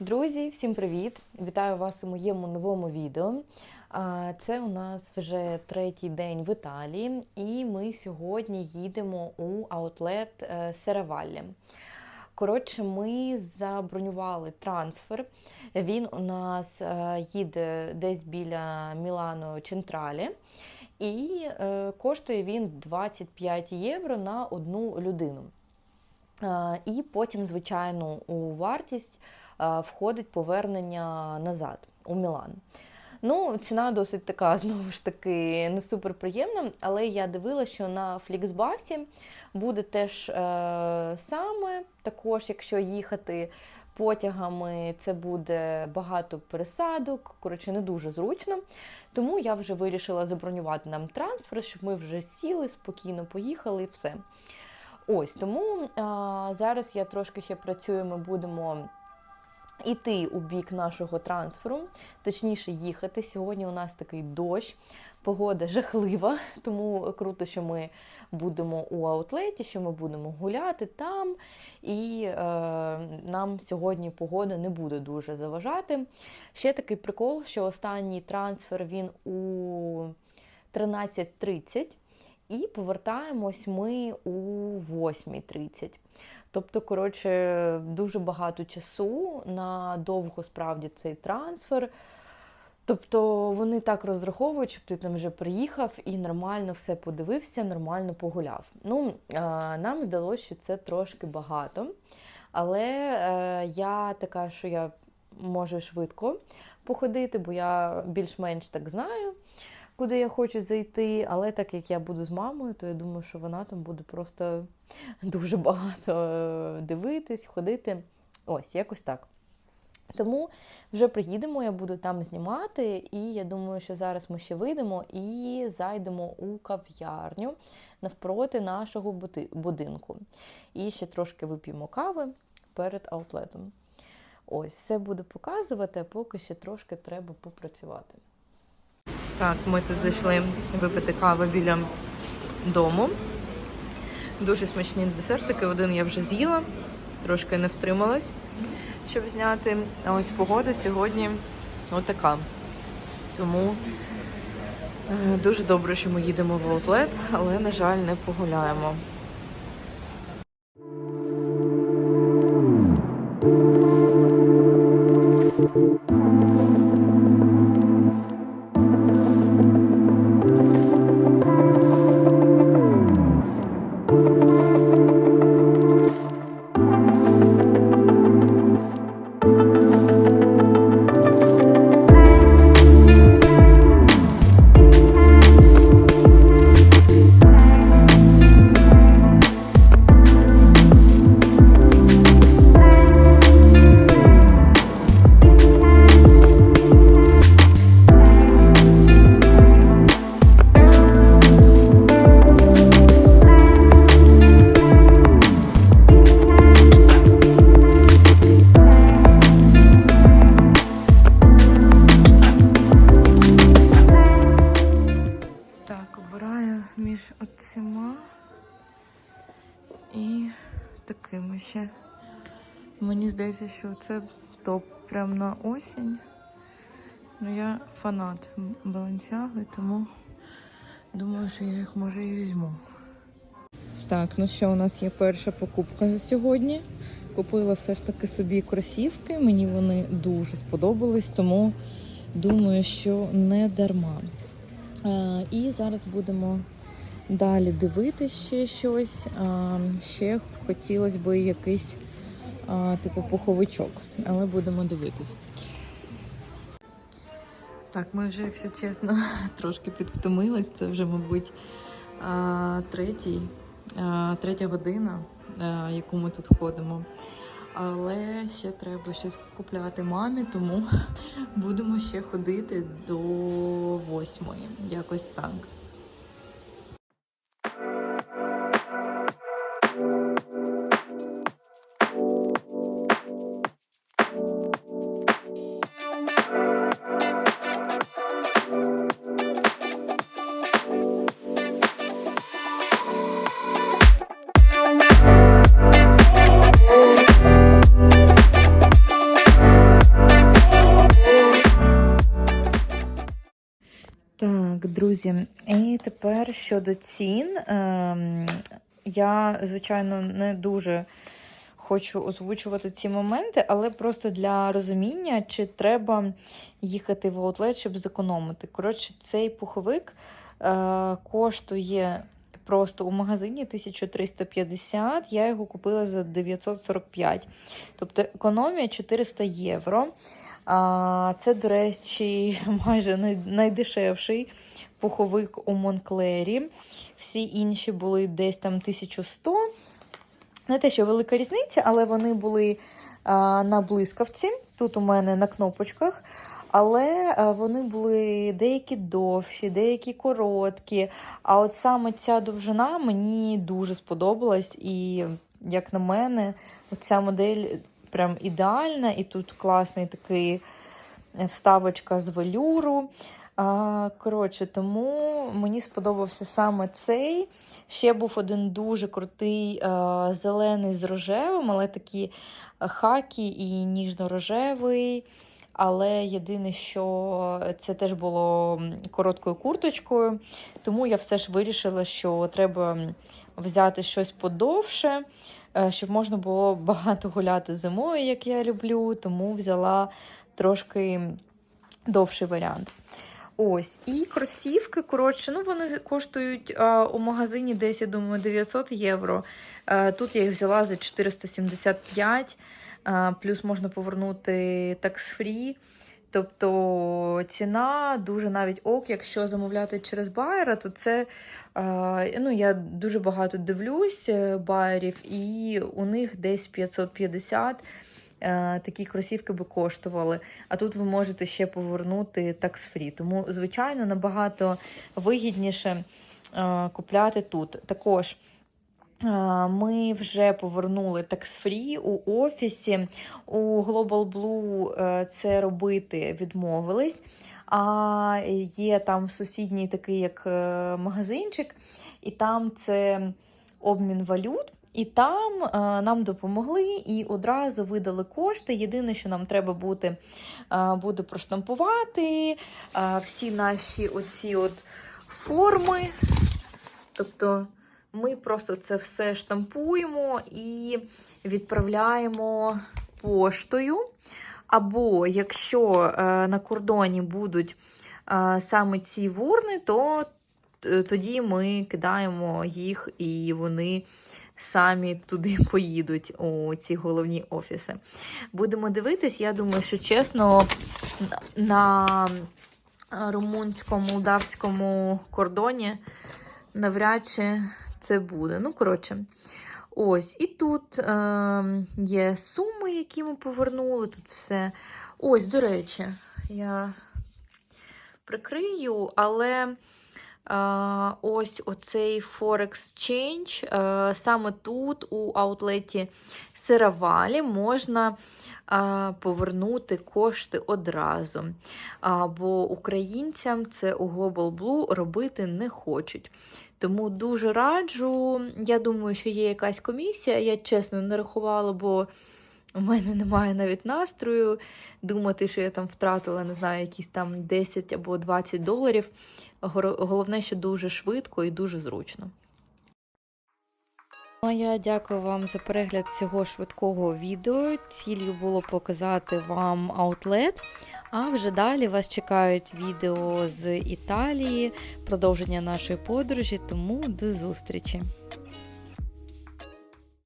Друзі, всім привіт! Вітаю вас у моєму новому відео. Це у нас вже третій день в Італії, і ми сьогодні їдемо у аутлет е, Сераваллі. Коротше, ми забронювали трансфер. Він у нас е, їде десь біля Мілано Централі. І е, коштує він 25 євро на одну людину. Е, І потім, звичайно, у вартість входить повернення назад у Мілан. Ну, ціна досить така, знову ж таки, не супер приємна, але я дивилася, що на Фліксбасі буде теж е, саме. Також, якщо їхати потягами, це буде багато пересадок, коротше, не дуже зручно. Тому я вже вирішила забронювати нам трансфер, щоб ми вже сіли, спокійно поїхали і все. Ось тому а, зараз я трошки ще працюю, ми будемо іти у бік нашого трансферу, точніше їхати. Сьогодні у нас такий дощ, погода жахлива, тому круто, що ми будемо у аутлеті, що ми будемо гуляти там, і е, нам сьогодні погода не буде дуже заважати. Ще такий прикол, що останній трансфер він у 13.30. І повертаємось ми у 8.30. Тобто, коротше, дуже багато часу на довго справді цей трансфер. Тобто вони так розраховують, щоб ти там вже приїхав і нормально все подивився, нормально погуляв. Ну, нам здалося, що це трошки багато. Але е, я така, що я можу швидко походити, бо я більш-менш так знаю куди я хочу зайти, але так як я буду з мамою, то я думаю, що вона там буде просто дуже багато е, дивитись, ходити. Ось, якось так. Тому вже приїдемо, я буду там знімати, і я думаю, що зараз ми ще вийдемо і зайдемо у кав'ярню навпроти нашого будинку. І ще трошки вип'ємо кави перед аутлетом. Ось, все буду показувати, а поки ще трошки треба попрацювати. Так, ми тут зайшли випити каву біля дому. Дуже смачні десертики. Один я вже з'їла, трошки не втрималась, щоб зняти. А ось погода сьогодні отака. Тому е, дуже добре, що ми їдемо в аутлет, але, на жаль, не погуляємо. Так, Мені здається, що це топ прямо на осінь. Ну, я фанат балансяги, тому думаю, що я їх може і візьму. Так, ну що, у нас є перша покупка за сьогодні. Купила все ж таки собі кросівки. Мені вони дуже сподобались, тому думаю, що не дарма. А, і зараз будемо далі дивитися ще щось. А, ще хотілося б якийсь типу пуховичок, але будемо дивитись. Так, ми вже, якщо чесно, трошки підвтомились. Це вже, мабуть, третій, третя година, яку ми тут ходимо. Але ще треба щось купляти мамі, тому будемо ще ходити до восьмої. Якось так. Друзі, і тепер щодо цін. Ем, я, звичайно, не дуже хочу озвучувати ці моменти, але просто для розуміння, чи треба їхати в аутлет, щоб зекономити. Коротше, цей пуховик е, коштує просто у магазині 1350, я його купила за 945. Тобто економія 400 євро. Це, до речі, майже найдешевший пуховик у Монклері. Всі інші були десь там 1100. Не те, що велика різниця, але вони були а, на блискавці. Тут у мене на кнопочках. Але вони були деякі довші, деякі короткі. А от саме ця довжина мені дуже сподобалась. І, як на мене, ця модель прям ідеальна. І тут класний такий е, вставочка з велюру. А, Коротше, тому мені сподобався саме цей. Ще був один дуже крутий а, зелений з рожевим, але такі хакі і ніжно-рожевий. Але єдине, що це теж було короткою курточкою, тому я все ж вирішила, що треба взяти щось подовше, е, щоб можна було багато гуляти зимою, як я люблю, тому взяла трошки довший варіант. Ось, і кросівки, коротше, ну вони коштують а, у магазині десь, я думаю, 900 євро. А, тут я їх взяла за 475, а, плюс можна повернути tax-free. Тобто ціна дуже навіть ок, якщо замовляти через байера, то це а, ну, я дуже багато дивлюсь е, байерів, і у них десь 550 е, такі кросівки би коштували. А тут ви можете ще повернути такс-фрі. Тому, звичайно, набагато вигідніше е, купляти тут. Також. е, Ми вже повернули такс-фрі у офісі. У Global Blue е, це робити відмовились. А є там сусідній такий як е, магазинчик, і там це обмін валют. І там е, нам допомогли і одразу видали кошти. Єдине, що нам треба буде, е, буде проштампувати е, всі наші оці от форми. Тобто ми просто це все штампуємо і відправляємо поштою. Або якщо е, на кордоні будуть е, саме ці вурни, то тоді ми кидаємо їх і вони самі туди поїдуть у ці головні офіси. Будемо дивитись, я думаю, що чесно, на румунсько-молдавському кордоні навряд чи це буде. Ну, коротше. Ось, і тут е, є суми, які ми повернули. Тут все. Ось, до речі, я прикрию, але ось оцей Forex Change, саме тут, у аутлеті Серавалі, можна повернути кошти одразу. Бо українцям це у Global Blue робити не хочуть. Тому дуже раджу. Я думаю, що є якась комісія. Я чесно не рахувала, бо у мене немає навіть настрою думати, що я там втратила, не знаю, якісь там 10 або 20 доларів. Головне, що дуже швидко і дуже зручно. Ну, а я дякую вам за перегляд цього швидкого відео. Ціллю було показати вам аутлет. А вже далі вас чекають відео з Італії, продовження нашої подорожі, тому до зустрічі!